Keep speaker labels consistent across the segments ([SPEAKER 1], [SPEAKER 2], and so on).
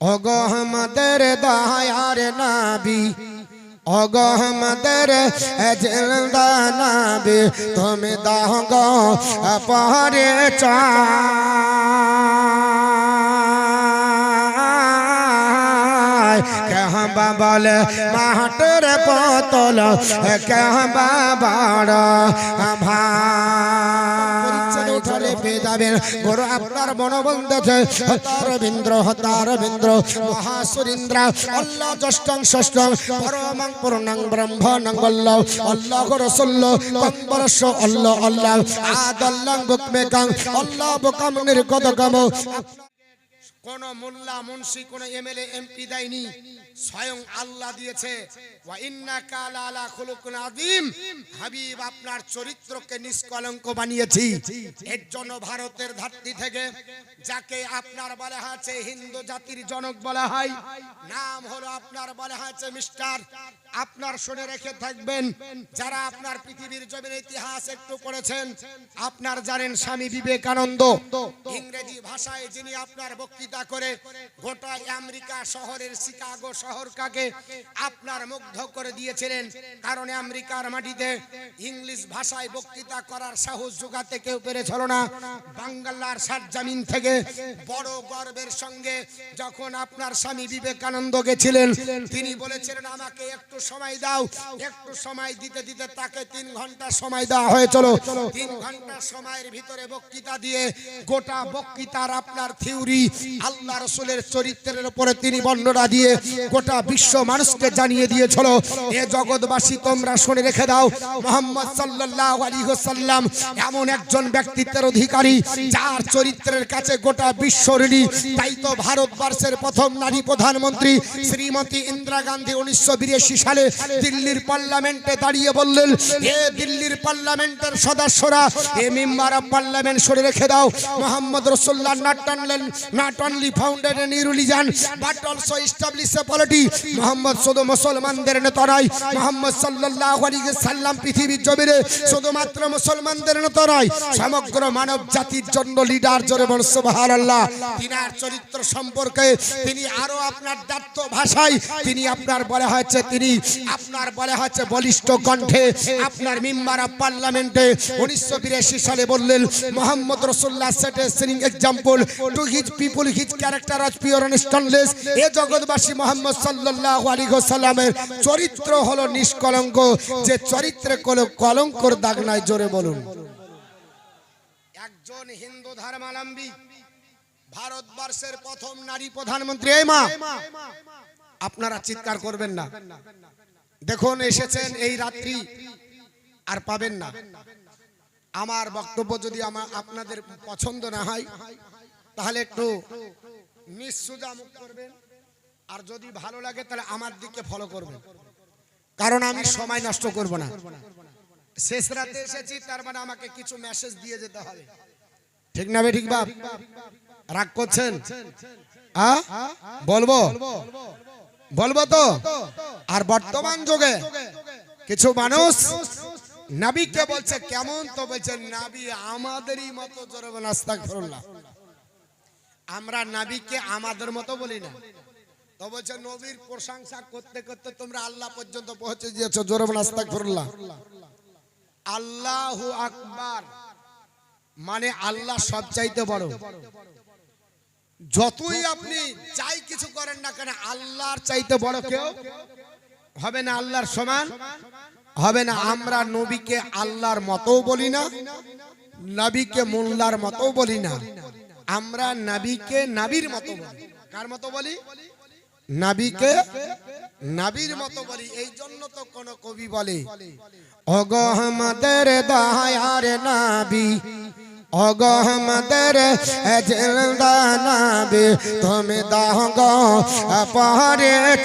[SPEAKER 1] অগহমদের দয়ার নাবি অগহমদের জিন্দা নাবি, তুমি দাহ গো পরে চায় কেহবা বলে মাহটের পতল কেহবা বড় পেয়ে যাবেন গুরু আপনার মনোবন্ধে হতারবীন্দ্র হতারবীন্দ্র মহাসুরিন্দ্র অল্লাহ জষ্টং ষষ্ঠং, পরমাং, পূর্ণাং, ব্রহ্মণং, বল্লভ অল্লাহ রসল্ল, কম্বরস্য অল্লাহ আল্লাহ, আদল্লাং, বুকমেকাং অল্লাহ বুকাম, নির্গত কাম। কোন মোল্লা মুন্সি, কোন এমএলএ, এমপি দেয়নি। স্বয়ং আল্লাহ দিয়েছে হাবিব, আপনার চরিত্রকে নিষ্কলঙ্ক বানিয়েছি। এর জন্য ভারতের ধরতি থেকে, যাকে আপনার বলা হয়েছে হিন্দু জাতির জনক বলা হয়, নাম হলো আপনার বলা হয়েছে মিস্টার। আপনার শুনে রেখে থাকবেন, যারা আপনার পৃথিবীর জমির ইতিহাস একটু পড়েছেন, আপনার জানেন স্বামী বিবেকানন্দ। ইংরেজি ভাষায় যিনি আপনার বক্তৃতা করে, গোটা আমেরিকা শহরের শিকাগো শহরটাকে আপনার মুগ্ধ করে দিয়েছিলেন। কারণ আমেরিকার মাটিতে ইংলিশ ভাষায় বক্তৃতা করার সাহস যোগাতে কেউ পেরেছিল না। বাংলার সাত জামিন থেকে বড় গর্বের সঙ্গে যখন আপনার স্বামী বিবেকানন্দ গেছিলেন তিনি বলেছিলেন, আমাকে একটু সময় দাও, একটু সময় দিতে দিতে তাকে তিন ঘণ্টা সময় দেওয়া হয়েছিল। তিন ঘণ্টা সময়ের ভিতরে বক্তৃতা দিয়ে গোটা বক্তৃতার আপনার থিওরি আল্লাহ রসুলের চরিত্রের উপরে তিনি বর্ণনা দিয়ে গোটা বিশ্ব মানুষকে জানিয়ে দিয়েছিল, এ জগৎবাসী, তোমরা শুনে রেখে দাও, মোহাম্মদ সাল্লাল্লাহু আলাইহি ওয়াসাল্লাম এমন একজন ব্যক্তিত্বের অধিকারী যার চরিত্রের কাছে গোটা বিশ্ব ঋণী। তাই তো ভারতবর্ষের প্রথম নারী প্রধানমন্ত্রী শ্রীমতী ইন্দিরা গান্ধী উনিশশো বিরাশি সালে দিল্লির পার্লামেন্টে দাঁড়িয়ে বললেন, এ দিল্লির পার্লামেন্টের সদস্যরা, এ মেম্বার অফ পার্লামেন্ট সরে রেখে দাও। Mohammad Rasulullah not only not only founded an religion but also establish a polity Mohammad শুধু মুসলমানদের নেতা মোহাম্মদ সাল্লাল্লাহু আলাইহি সাল্লাম পৃথিবীর জমিনে শুধুমাত্র মুসলমানদের নেতা সমগ্র মানব জাতির জন্য লিডার জোরে বল, সুবহানাল্লাহ। তিনার চরিত্র সম্পর্কে তিনি আরও আপনার দাত্ত ভাষায় তিনি আপনার বলা হয়েছে, তিনি আপনার বলা হয়েছে বলিষ্ঠ কণ্ঠে। আপনার মেম্বার অফ পার্লামেন্টে উনিশশো বিরাশি সালে বললেন, মোহাম্মদ রসুল্লাহ set example to his people his character as pure and stainless এ জগৎবাসী মোহাম্মদ সাল্লাল্লাহু আলাইহি ওয়াসাল্লামের চরিত্র হলো নিষ্কলঙ্ক, যে চরিত্রে কোনো কলঙ্কর দাগ নাই, জোরে বলুন। একজন হিন্দু ধর্মালম্বী ভারতবর্ষের প্রথম নারী প্রধানমন্ত্রী, এই মা। আপনারা চিৎকার করবেন না। দেখুন, এসেছেন এই রাত্রি আর পাবেন না। আমার বক্তব্য যদি আমার আপনাদের পছন্দ না হয় তাহলে একটু নিঃসুজা মুখ করবেন। আর যদি ভালো লাগে, তাহলে আমার দিকে ফলো করবেন। কারণ আমি সময় নষ্ট করব না। শেষ রাতে এসেছি, তার মানে আমাকে কিছু মেসেজ দিয়ে যেতে হবে। ঠিক না ঠিক বাপ? রাগ করছেন? বলব? বলব তো? আর বর্তমান যুগে কিছু মানুষ নাবিকে বলছে, কেমন? তো বলছে, নাবি আমাদেরই মতো জোরে আস্তাগফিরুল্লাহ। আমরা নাবিকে আমাদের মতো বলি না। তো বলছে নবীর প্রশংসা করতে করতে তোমরা আল্লাহ পর্যন্ত পৌঁছে দিয়েছ। জোরে আস্তাগফিরুল্লাহ। আল্লাহু আকবার। মানে আল্লাহ সব চাইতে বড়। যতই আপনি যাই কিছু করেন না কেন, আল্লাহর চাইতে বড় কেউ হবে না আল্লাহর সমান। হবে না, আমরা নবীকে আল্লাহর মতো বলি না, নবীকে মোল্লার মতো বলি না। আমরা নবীকে নাবির মতো বলি। কার মতো বলি? নাবিকে নাবির মতো বলি। এই জন্য তো কোন কবি বলে অগহমদের দয়ার নাবি অগহমদের জিন্দা নাবি, তুমি দাহ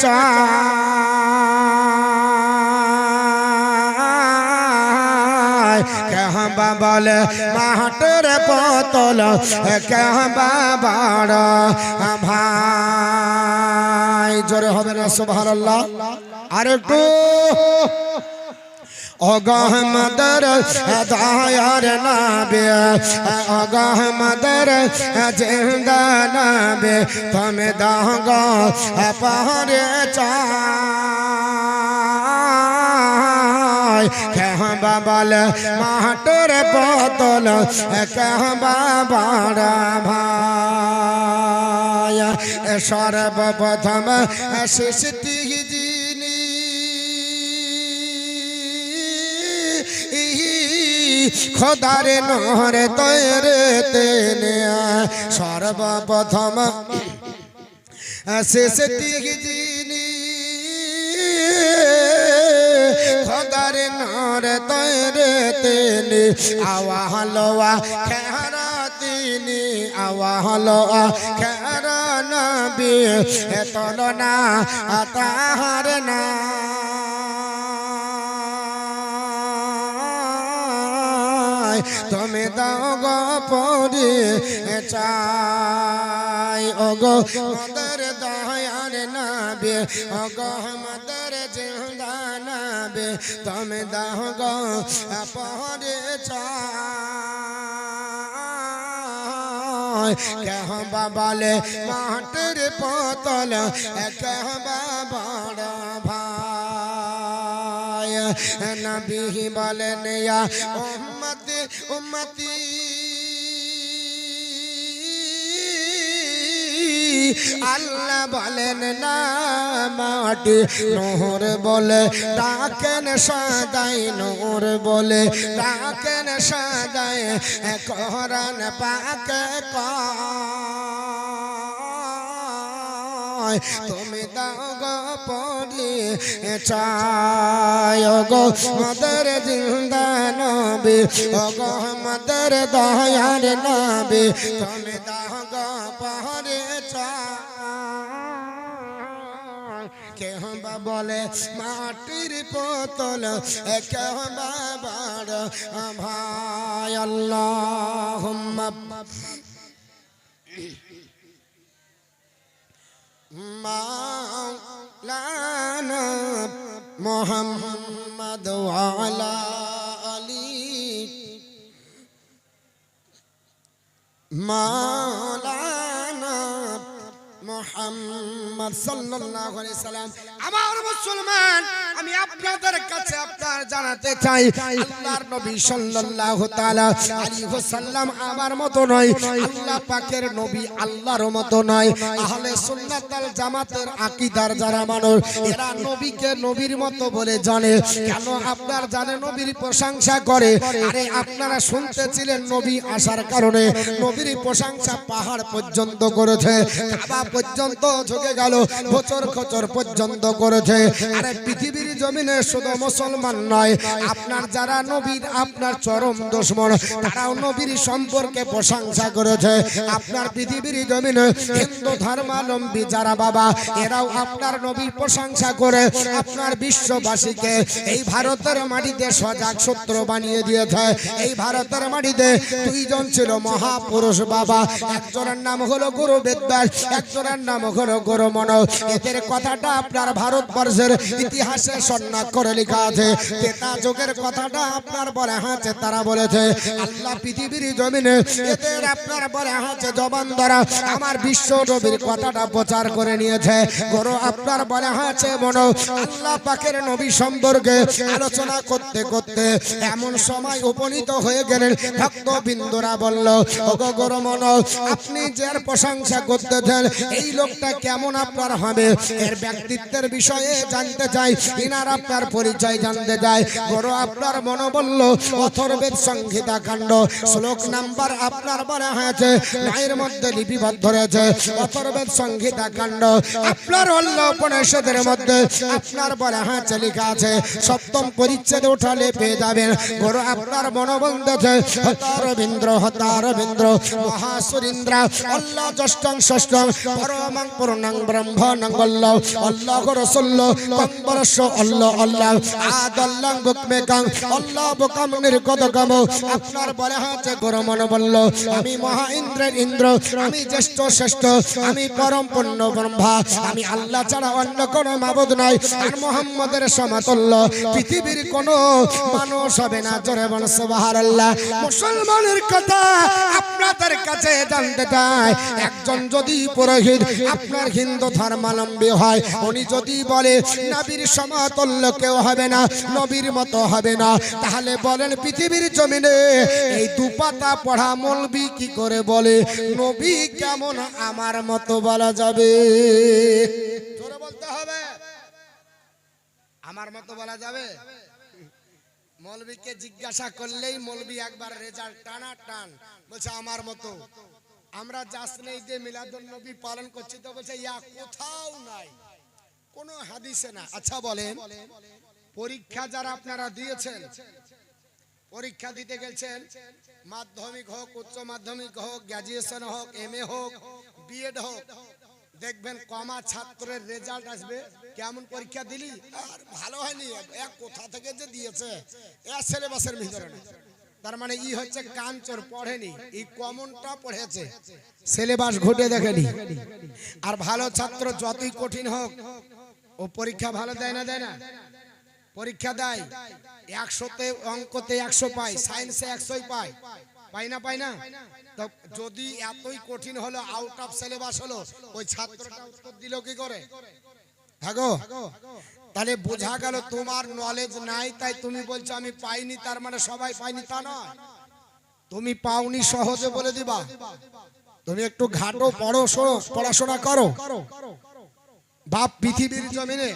[SPEAKER 1] চায় কেহবা বলে মাহটের পতল বড় ভাই। জোরে হবে না, সুবহানাল্লাহ। আর একটু। অগহমদর দায়ার নাবে অগহমদর জিন্দা নাবে। তুমি দাগ পাহাড়ে চাই কেহ বাবাল মাহটর বোতল, কেহ বাবার ভাই। সর্বপ্রথম খোদার নহরে তৈরে তেনে। সর্বপ্রথম শেষ যিনি খোদার নহরে তৈরে তেনে, আওয়াহলোয়া খেহারা তিনি, আওয়াহলোয়া খেহারা নবী। তলনা, তাহার না। তুমি দাও গো পরি চাই ও গো মদর দয়ার নাবে ও গো মদর তুমি দাহ গো পরি চাই কেহ বাবালে মাটির পতল কেহ বাবার ভাই। নবী বলেন উম্মতি উম্মতি। আল্লাহ বলেন, না, মাটি নোহর বলে, ডাকেন সাদাই নোর বলে, ডাকেন সাদাই কোরআন পাকে কয়, তুমি দাও গো পড়ি চায় গো মদর জিন্দা নবী, ও গো মদর দয়ার নবী, তুমি দাও গো কেহ বা বলে মাটির পোতল কেহ বাবার ভাই আল্লাহ মাওলানা মোহাম্মদ ওয়ালা আলী। মাওলানা মোহাম্মদ সাল্লাল্লাহু আলাইহি সাল্লাম আমার মুসলমান আমি আপনাদের কাছে আপনার জানাতে চাই, আল্লাহর নবী সাল্লাল্লাহু তাআলা আলাইহি ওয়াসাল্লাম আমার মতো নয়, আল্লাহ পাকের নবী আল্লাহর মতো নয়। আহলে সুন্নাত ওয়াল জামাতের আকীদার যারা মানুষ, এরা নবীকে নবীর মতো বলে জানে। কেন আপনার জানে নবীর প্রশংসা করে? আরে আপনারা শুনতেছিলেন নবী আসার কারণে। নবীর প্রশংসা পাহাড় পর্যন্ত করেছে, কাবা পর্যন্ত ঝুঁকে গেল, বছর খচর পর্যন্ত করেছে। আরে পৃথিবীর জমিনে শুধু মুসলমান নয়, আপনার যারা নবীর, আপনার চরম দুশ্মন, তারাও নবীর সম্পর্কে প্রশংসা করেছে। আপনার পৃথিবীর জমিনে হিন্দু ধর্মাবলম্বী যারা বাবা, এরাও আপনার নবীর প্রশংসা করে আপনার বিশ্ববাসীকে এই ভারতের মাটিতে সজাগ সূত্র বানিয়ে দিয়েছে। এই ভারতের মাটিতে দুইজন ছিল মহাপুরুষ বাবা, একজনের নাম হলো গুরু বেদব্যাস, একজনের নাম হলো গুরু মন। এদের কথাটা আপনার ভারতবর্ষের ইতিহাসে সন্ন্যাস করে লেখা আছে তেতা যুগের কথাটা আপনার বলে হাতে তারা বলেছে, আল্লাহ পৃথিবীর জমিনে এদের আপনার বলে হাতে জবান দ্বারা, আমার বিশ্ব নবীর কথাটা প্রচার করে নিয়েছে, গুরু আপনার বলে হাতে মন, আল্লাহ পাকের নবী সম্পর্কে আলোচনা করতে করতে এমন সময় উপনীত হয়ে গেলেন ভক্ত বিন্দুরা বলল, ওগো গুরু মন, আপনি যার প্রশংসা করতেছেন, এই লোকটা কেমন আপনার হবে? এর ব্যক্তিত্বের বিষয়ে জানতে চাই ইনার আপনার পরিচয় জানতে চাই। বড় আপনার মনে বলল অথর্বেদ সংহিতা কাণ্ড। শ্লোক নাম্বার আপনার বলা হয়েছে নাইয়ের মধ্যে লিপিবদ্ধ রয়েছে অথর্বেদ সংহিতা কাণ্ড। আপনার অল্ল উপনিষদের মধ্যে আপনার বলা হয়েছে, লেখা আছে, সপ্তম পরিচ্ছেদ উঠালে পেয়ে যাবেন। বড় আপনার মনোবন্ধে হতারবীন্দ্র হতারবীন্দ্র, মহাসুরিন্দ্র অল্লাহ ষষ্ঠং ষষ্ঠং, পরমাং পূর্ণাং ব্রহ্মণং বল্লভ অল্লাহ রসল্ল কম্বরস্য আল্লাহ আল্লাহ। আদাল্লাহ বুকমে কাং আল্লাহ বুকাম নির্গত কাম আপনার বলে হচ্ছে গরমন বলল, আমি মহা ইন্দ্রের ইন্দ্র, আমি জ্যেষ্ঠ শ্রেষ্ঠ, আমি পরম পূর্ণ ব্রহ্মা, আমি আল্লাহ ছাড়া অন্য কোনো মাবুদ নাই, আর মোহাম্মদের সমাতুল্য। পৃথিবীর কোনো মানুষ হবে না, জোরে বল, সুবহানাল্লাহ। মুসলমানের কথা আপনাদের কাছে জানতে চাই। একজন যদি পুরোহিত, আপনার হিন্দু ধর্মাবলম্বী হয়, উনি যদি বলে, নবীর সমাতুল্য কেউ হবে না, নবীর মতো হবে না। তাহলে বলেন পৃথিবীর জমিনে এই দুপাতা পড়া মলবি কি করে বলে? নবী কেমন আমার মতো বলা যাবে? আমার মতো বলা যাবে? মৌলবীকে জিজ্ঞাসা করলেই মৌলবী একবার রেজাল্ট টানা টান বলছে, আমার মতো। আমরা যাস নেই যে মিলাদুল নবী পালন করছি তো বলছে, ইয়া কোথাও নাই। কোনো হাদিসে না। আচ্ছা বলেন, পরীক্ষা যারা আপনারা দিয়েছেন, পরীক্ষা দিতে গেছেন, মাধ্যমিক হোক, উচ্চ মাধ্যমিক হোক গ্র্যাজুয়েশন হোক এম হোক বিএড হোক, দেখবেন কমা ছাত্রের রেজাল্ট আসবে। কেমন পরীক্ষা দিলি? আর ভালো হয়নি। এক কোথা থেকে যে দিয়েছে? এ সিলেবাসের ভিতরে না। তার মানে ই হচ্ছে কাঞ্চর পড়েনি এই কমনটা পড়েছে। সিলেবাস ঘটে দেখেনি। আর ভালো ছাত্র যতই কঠিন হোক ও পরীক্ষা ভালো দেয় না দেয় না। পরীক্ষা দেয় একশোতে অঙ্কতে একশো পায় সায়েন্সে একশোই পায়। পাই না পাই না? তো যদি এতই কঠিন হলো আউট অফ সিলেবাস হলো ওই ছাত্রটা উত্তর দিল কি করে? থাকো তাহলে বোঝা গেল তোমার নলেজ নাই তাই তুমি বলছো আমি পাইনি তার মানে সবাই পাইনি তা নয়। তুমি পাওনি সহজে বলে দিবা। তুমি একটু ঘাটো পড়ো শোনো পড়াশোনা করো। বাপ পৃথিবীর জমিনে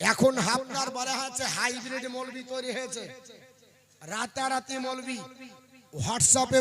[SPEAKER 1] এখন আপনার বলা হচ্ছে হাইব্রিড মলবি তৈরি হয়েছে। রাতারাতি মলবি। হোয়াটসঅ্যাপে